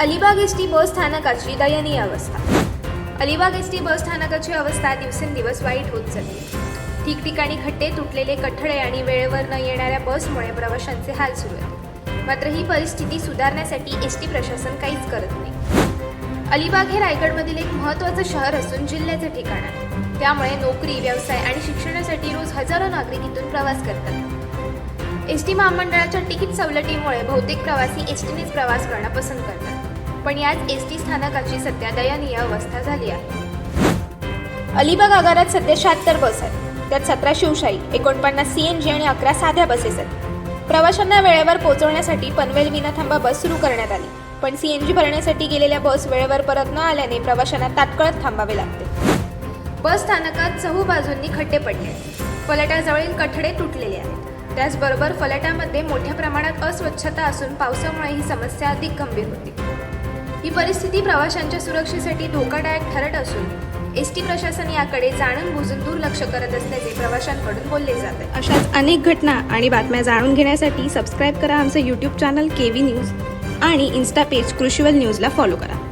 Alibag S T bus स्थानकाची दयनीय अवस्था. अलिबाग एस टी बस स्थानकाची अवस्था दिवसेंदिवस वाईट होत चालली. ठिकठिकाणी खड्डे तुटलेले कठडे आणि वेळेवर न येणाऱ्या बसमुळे प्रवाशांचे हाल सुरू आहेत. मात्र ही परिस्थिती सुधारण्यासाठी एस टी प्रशासन काहीच करत नाही. अलिबाग हे रायगडमधील एक महत्त्वाचं शहर असून जिल्ह्याचं ठिकाण आहे. त्यामुळे नोकरी व्यवसाय आणि शिक्षणासाठी रोज हजारो नागरिक इथून प्रवास करतात. एस टी महामंडळाच्या तिकीट सवलतीमुळे बहुतेक प्रवासी एस टीनेच प्रवास करणं पसंत करतात. पण याच एस टी स्थानकाची सध्या दयनीय अवस्था झाली आहे. अलिबाग आगारात सध्या शहात्तर बस आहेत. त्यात सतरा शिवशाही एकोणपन्नास सी एन जी आणि अकरा साध्या बसेस आहेत. प्रवाशांना वेळेवर पोहोचवण्यासाठी पनवेल विनाथांबा बस सुरू करण्यात आली. पण सी एन जी भरण्यासाठी गेलेल्या बस वेळेवर परत न आल्याने प्रवाशांना तात्काळ थांबावे लागते. बस स्थानकात चहू बाजूंनी खड्डे पडले. फलाटाजवळील कठडे तुटलेले आहेत. त्याचबरोबर फलाटामध्ये मोठ्या प्रमाणात अस्वच्छता असून पावसामुळे ही समस्या अधिक गंभीर होती. ही परिस्थिती प्रवाशांच्या सुरक्षेसाठी धोकादायक ठरत असून एस टी प्रशासन याकडे जाणून बुजून दुर्लक्ष करत असल्याचे प्रवाशांकडून बोलले जाते. अशाच अनेक घटना आणि बातम्या जाणून घेण्यासाठी सबस्क्राईब करा आमचं YouTube channel K V news आणि इन्स्टा पेज कृषीवल न्यूजला फॉलो करा.